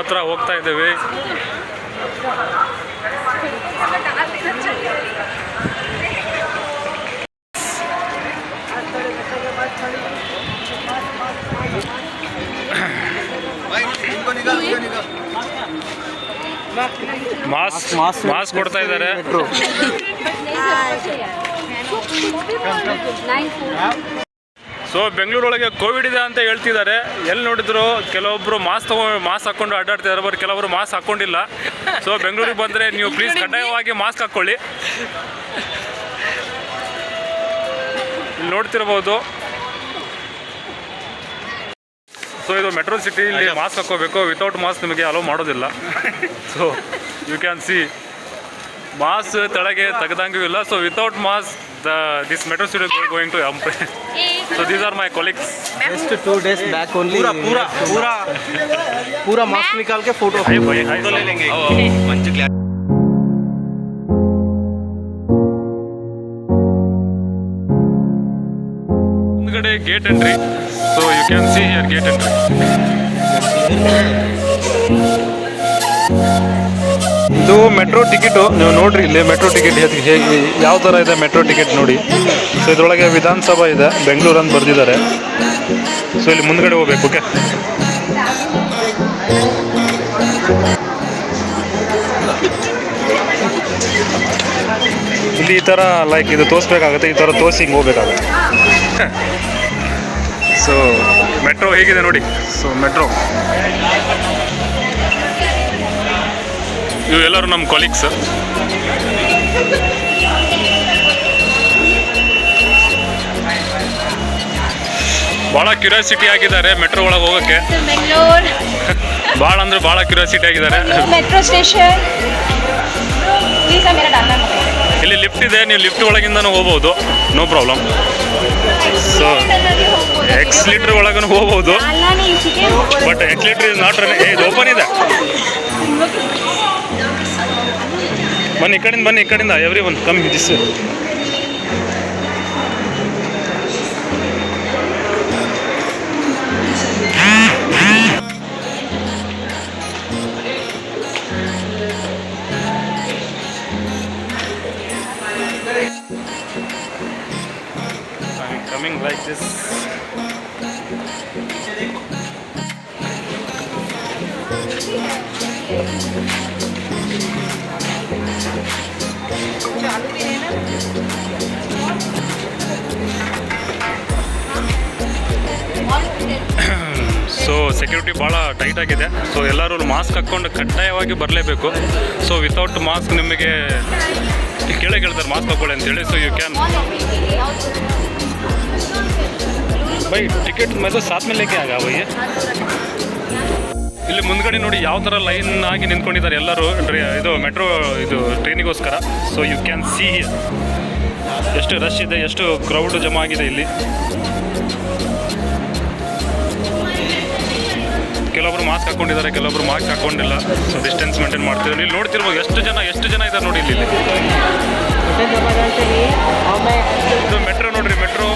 ಹತ್ರ ಹೋಗ್ತಾ ಇದ್ದೀವಿ. ಮಾಸ್ಕ್ ಮಾಸ್ಕ್ ಕೊಡ್ತಾ ಇದ್ದಾರೆ. ಸೊ ಬೆಂಗಳೂರೊಳಗೆ ಕೋವಿಡ್ ಇದೆ ಅಂತ ಹೇಳ್ತಿದ್ದಾರೆ. ಎಲ್ಲಿ ನೋಡಿದ್ರು ಕೆಲವೊಬ್ರು ಮಾಸ್ಕ್ ತಗೋ ಮಾಸ್ಕ್ ಹಾಕೊಂಡು ಅಡ್ಡಾಡ್ತಿದ್ದಾರೆ ಬರ್ ಕೆಲವರು ಮಾಸ್ಕ್ ಹಾಕೊಂಡಿಲ್ಲ ಸೊ ಬೆಂಗಳೂರಿಗೆ ಬಂದರೆ ನೀವು ಪ್ಲೀಸ್ ಕಡ್ಡಾಯವಾಗಿ ಮಾಸ್ಕ್ ಹಾಕ್ಕೊಳ್ಳಿ. ಇಲ್ಲಿ ನೋಡ್ತಿರ್ಬೋದು. ಸೊ ಇದು ಮೆಟ್ರೋ ಸಿಟಿಯಲ್ಲಿ ಮಾಸ್ಕ್ ಹಾಕೋಬೇಕು ವಿತೌಟ್ ಮಾಸ್ಕ್ ನಿಮಗೆ ಅಲೋ ಮಾಡೋದಿಲ್ಲ. So you can see mask ತಳಗೆ ತೆಗೆದಂಗೂ ಇಲ್ಲ. So without mask the this metro city going to ಎಂಪ್ರೆ So these are my colleagues. Just two days back only. पूरा पूरा पूरा पूरा मास्क निकाल के फ़ोटो तो ले लेंगे gate entry so you can see here gate entry metro ticket, ನೀವು ನೋಡ್ರಿ ಇಲ್ಲಿ ಮೆಟ್ರೋ ಟಿಕೆಟ್ ಹೇಗೆ ಯಾವ ಥರ ಇದೆ ಮೆಟ್ರೋ ಟಿಕೆಟ್ ನೋಡಿ. ಸೊ ಇದರೊಳಗೆ ವಿಧಾನಸಭಾ ಇದೆ ಬೆಂಗಳೂರು ಅಂತ ಬರೆದಿದ್ದಾರೆ. ಸೊ ಇಲ್ಲಿ ಮುಂದ್ಗಡೆ ಹೋಗ್ಬೇಕು ಓಕೆ ಇಲ್ಲಿ ಈ ಥರ ಲೈಕ್ ಇದು ತೋರಿಸ್ಬೇಕಾಗುತ್ತೆ, ಈ ಥರ ತೋರಿಸಿ ಹಿಂಗೆ ಹೋಗ್ಬೇಕಾಗುತ್ತೆ. ಸೊ ಮೆಟ್ರೋ ಹೇಗಿದೆ ನೋಡಿ. So metro. ಇವೆಲ್ಲರೂ ನಮ್ಮ ಕೊಲೀಗ್ಸ್ ಭಾಳ ಕ್ಯೂರಿಯಾಸಿಟಿ ಆಗಿದ್ದಾರೆ ಮೆಟ್ರೋ ಒಳಗೆ ಹೋಗೋಕ್ಕೆ. ಭಾಳ ಅಂದ್ರೆ ಭಾಳ ಕ್ಯೂರಿಯಾಸಿಟಿ ಆಗಿದ್ದಾರೆ. ಮೆಟ್ರೋ ಸ್ಟೇಷನ್ ಇಲ್ಲಿ ಲಿಫ್ಟ್ ಇದೆ ನೀವು ಲಿಫ್ಟ್ ಒಳಗಿಂದನೂ ಹೋಗ್ಬೋದು. No problem so escalator ಒಳಗ ಹೋಗ್ಬೋದು. But escalator is not run ಇದು ಓಪನ್ ಇದೆ. ಬನ್ನಿ ಈ ಕಡೆಯಿಂದ ಬನ್ನಿ ಈ ಕಡೆಯಿಂದ every one come this coming like this So security ಭಾಳ ಟೈಟ್ ಆಗಿದೆ. ಸೊ ಎಲ್ಲರೂ ಮಾಸ್ಕ್ ಹಾಕ್ಕೊಂಡು ಕಡ್ಡಾಯವಾಗಿ ಬರಲೇಬೇಕು. ಸೊ ವಿತೌಟ್ ಮಾಸ್ಕ್ ನಿಮಗೆ ಕೇಳೇ ಕೇಳ್ತಾರೆ ಮಾಸ್ಕ್ ಹಾಕೊಳ್ಳಿ ಅಂತೇಳಿ. So you can buy ticket ಮೇಲೆ ಲೇಕೆ ಆಗ, ಭಯ್ಯ? ಇಲ್ಲಿ ಮುಂದ್ಗಡೆ ನೋಡಿ ಯಾವ ಥರ ಲೈನ್ ಆಗಿ ನಿಂತ್ಕೊಂಡಿದ್ದಾರೆ ಎಲ್ಲರೂ. ಟ್ರೇ ಇದು ಮೆಟ್ರೋ ಇದು ಟ್ರೈನಿಗೋಸ್ಕರ ಸೊ ಯು ಕ್ಯಾನ್ ಸಿ ಎಷ್ಟು ರಶ್ ಇದೆ ಎಷ್ಟು ಕ್ರೌಡ್ ಜಮಾ ಆಗಿದೆ ಇಲ್ಲಿ. ಕೆಲವೊಬ್ರು ಮಾಸ್ಕ್ ಹಾಕೊಂಡಿದ್ದಾರೆ ಕೆಲವೊಬ್ರು ಮಾಸ್ಕ್ ಹಾಕೊಂಡಿಲ್ಲ. ಸೊ ಡಿಸ್ಟೆನ್ಸ್ ಮೇಂಟೈನ್ ಮಾಡ್ತಿದ್ದಾರೆ. ಇಲ್ಲಿ ನೋಡ್ತಿರ್ಬೋದು ಎಷ್ಟು ಜನ ಎಷ್ಟು ಜನ ಇದ್ದಾರೆ ನೋಡಿ ಇಲ್ಲಿ. ಇದು ಮೆಟ್ರೋ ನೋಡ್ರಿ ಮೆಟ್ರೋ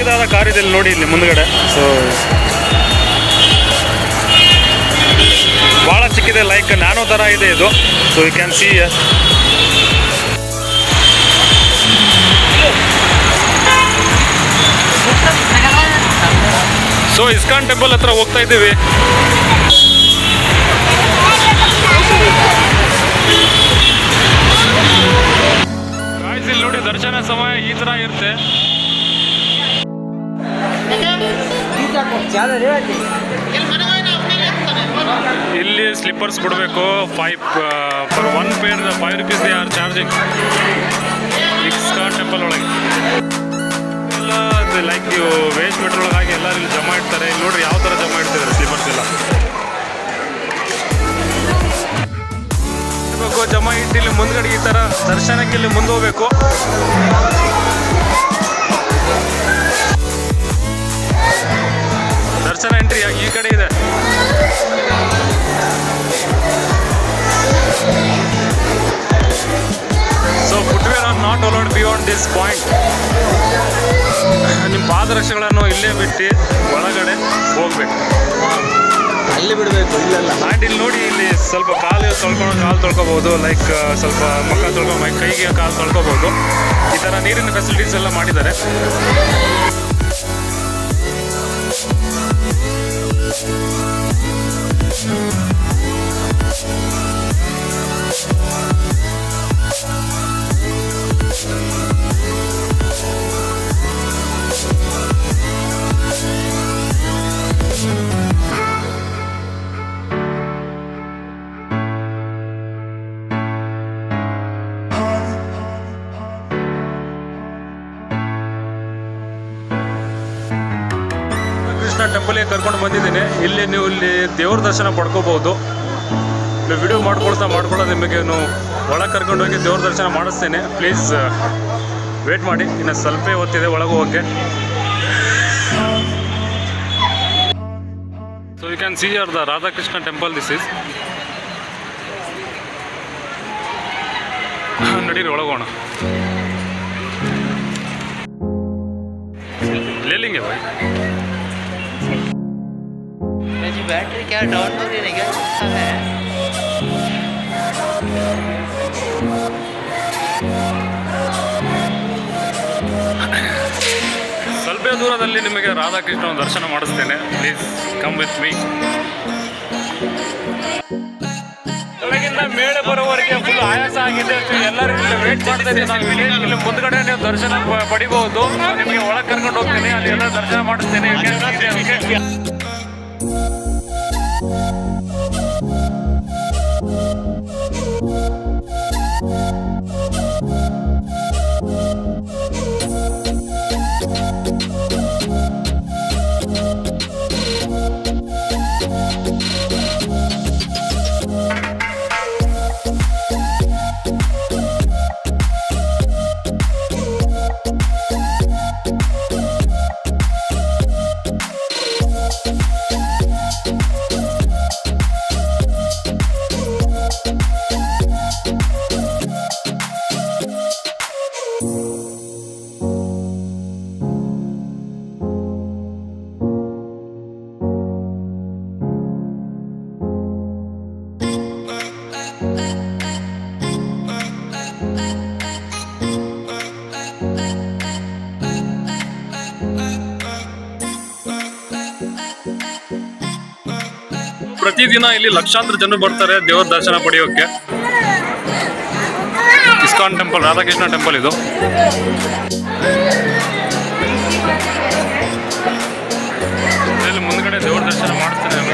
ಚಿಕ್ಕದಾದ ಕಾರ್ ಇದೆ ನೋಡಿ ಇಲ್ಲಿ ಮುಂದ್ಗಡೆ. ಸೊ ಬಹಳ ಚಿಕ್ಕಿದೆ ಲೈಕ್ ನ್ಯಾನೋ ತರ ಇದೆ ಇದು. So you can see so ISKCON temple ಹತ್ರ ಹೋಗ್ತಾ ಇದ್ದೀವಿ. ಇಲ್ಲಿ ನೋಡಿ ದರ್ಶನ ಸಮಯ ಈ ತರ ಇರುತ್ತೆ. ಇಲ್ಲಿ ಸ್ಲಿಪ್ಪರ್ಸ್ ಬಿಡಬೇಕು. Five for one pair five rupees they are charging ISKCON temple ಒಳಗೆ. ಎಲ್ಲ ಲೈಕ್ ನೀವು ವೇಸ್ಟ್ ಮೆಟ್ರೋ ಒಳಗಾಗಿ ಎಲ್ಲರೂ ಇಲ್ಲಿ ಜಮಾ ಇಡ್ತಾರೆ. ಇಲ್ಲಿ ನೋಡ್ರಿ ಯಾವ ಥರ ಜಮಾ ಇಡ್ತಿದ್ದಾರೆ ಸ್ಲಿಪ್ಪರ್ಸ್ ಎಲ್ಲ. ಜಮಾ ಇಟ್ಟು ಇಲ್ಲಿ ಮುಂದ್ಗಡೆ ಈ ಥರ ದರ್ಶನಕ್ಕೆ ಇಲ್ಲಿ ಮುಂದೆ ಹೋಗ್ಬೇಕು. ದರ್ಶನ ಎಂಟ್ರಿ ಈ ಕಡೆ ಇದೆ. So footwear are not allowed beyond this point ನಿಮ್ಮ ಪಾದರಕ್ಷೆಗಳನ್ನು ಇಲ್ಲೇ ಬಿಟ್ಟು ಒಳಗಡೆ ಹೋಗ್ಬೇಕು. ಅಲ್ಲಿ ಬಿಡಬೇಕು ಇಲ್ಲೆಲ್ಲ. ಆ್ಯಂಡ್ ಇಲ್ಲಿ ನೋಡಿ ಇಲ್ಲಿ ಸ್ವಲ್ಪ ಕಾಲು ತೊಳ್ಕೊಂಡು ಕಾಲು ತೊಳ್ಕೊಬೋದು ಲೈಕ್ ಸ್ವಲ್ಪ ಮಕ್ಕ ತೊಳ್ಕೊಂಬ ಮೈ ಕೈಗೆ ಕಾಲು ತೊಳ್ಕೊಬೋದು. ಈ ಥರ ನೀರಿನ ಫೆಸಿಲಿಟೀಸ್ ಎಲ್ಲ ಮಾಡಿದ್ದಾರೆ. Thank you. ಟೆಂಪಲ್ಗೆ ಕರ್ಕೊಂಡು ಬಂದಿದ್ದೀನಿ ಇಲ್ಲಿ ನೀವು ಇಲ್ಲಿ ದೇವ್ರ ದರ್ಶನ ಪಡ್ಕೋಬಹುದು ಇಲ್ಲಿ ವಿಡಿಯೋ ಮಾಡ್ಕೊಳ್ತಾ ಮಾಡ್ಕೊಳ್ಳೋದು ನಿಮಗೆ ಒಳಗೆ ಕರ್ಕೊಂಡು ಹೋಗಿ ದೇವ್ರ ದರ್ಶನ ಮಾಡಿಸ್ತೇನೆ ಪ್ಲೀಸ್ ವೇಟ್ ಮಾಡಿ ಇನ್ನು ಸ್ವಲ್ಪ ಹೊತ್ತಿದೆ ಒಳಗೆ ಹೋಗೋಕ್ಕೆ so you can see are the Radhakrishna temple this is ನಡೀರಿ ಒಳಗೋಣ ले लेंगे भाई जी बैटरी क्या डाउन हो रही है क्या है ಸ್ವಲ್ಪ ದೂರದಲ್ಲಿ ನಿಮಗೆ ರಾಧಾಕೃಷ್ಣ ದರ್ಶನ ಮಾಡಿಸ್ತೇನೆ ಪ್ಲೀಸ್ ಕಮ್ ವಿತ್ ಮೀ ಒಳಗಿಂದ ಮೇಲೆ ಬರೋವರೆಗೆ ಫುಲ್ ಆಯಾಸ ಆಗಿದೆ So ಎಲ್ಲರೂ ಇಲ್ಲಿ ವೇಟ್ ಮಾಡ್ತಾ ಇದ್ದೀವಿ ನಾವು ಇಲ್ಲಿ ಇಲ್ಲಿ ಮುಂದ್ಗಡೆ ನೀವು ದರ್ಶನ ಪ- ಪಡಿಬಹುದು ನಿಮಗೆ ಒಳಗೆ ಕರ್ಕೊಂಡು ಹೋಗ್ತೀನಿ ಅಲ್ಲಿ ಎಲ್ಲ ದರ್ಶನ ಮಾಡಿಸ್ತೇನೆ ಪ್ರತಿದಿನ ಇಲ್ಲಿ ಲಕ್ಷಾಂತರ ಜನರು ಬರ್ತಾರೆ ದೇವರ ದರ್ಶನ ಪಡೆಯೋಕೆ ಇಸ್ಕಾನ್ ಟೆಂಪಲ್, ರಾಧಾಕೃಷ್ಣ ಟೆಂಪಲ್ ಇದು. ಮುಂದ್ಗಡೆ ದೇವರ ದರ್ಶನ ಮಾಡಿಸ್ತೇನೆ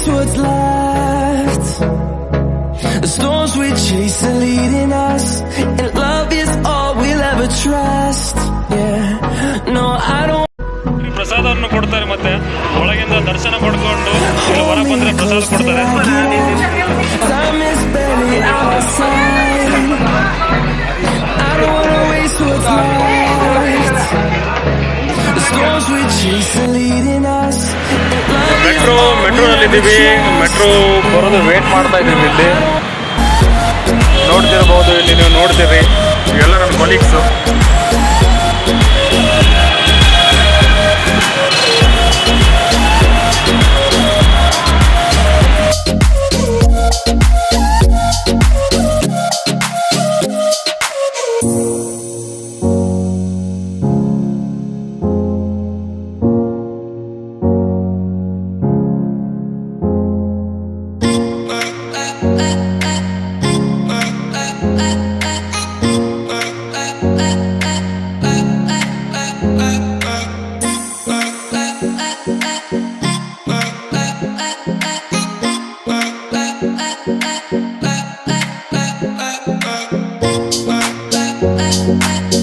wanna waste what's left. The storms we chase are leading us, and love is all we'll ever trust. Yeah, no, I don't. ಇಲ್ಲಿ ಪ್ರಸಾದವನ್ನು ಕೊಡ್ತಾರೆ ಮತ್ತೆ ಒಳಗಿಂದ ದರ್ಶನ ಪಡ್ಕೊಂಡು ಇಲ್ಲಿ ಹೊರ ಬಂದ್ರೆ ಪ್ರಸಾದ ಕೊಡ್ತಾರೆ ಮೆಟ್ರೋ ಮೆಟ್ರೋ we'll ಮೆಟ್ರೋನಲ್ಲಿದ್ದೀವಿ ever ಮೆಟ್ರೋ ಬರೋದು ವೇಟ್ ಮಾಡ್ತಾ ಇದ್ದೀವಿ ಇಲ್ಲಿ. ನೋಡ್ತಿರ್ಬೋದು, ಇಲ್ಲಿ ನೀವು ನೋಡ್ತೀರಿ. ಇವೆಲ್ಲ ನಮ್ಮ ಕೊಲೀಗ್ಸು Música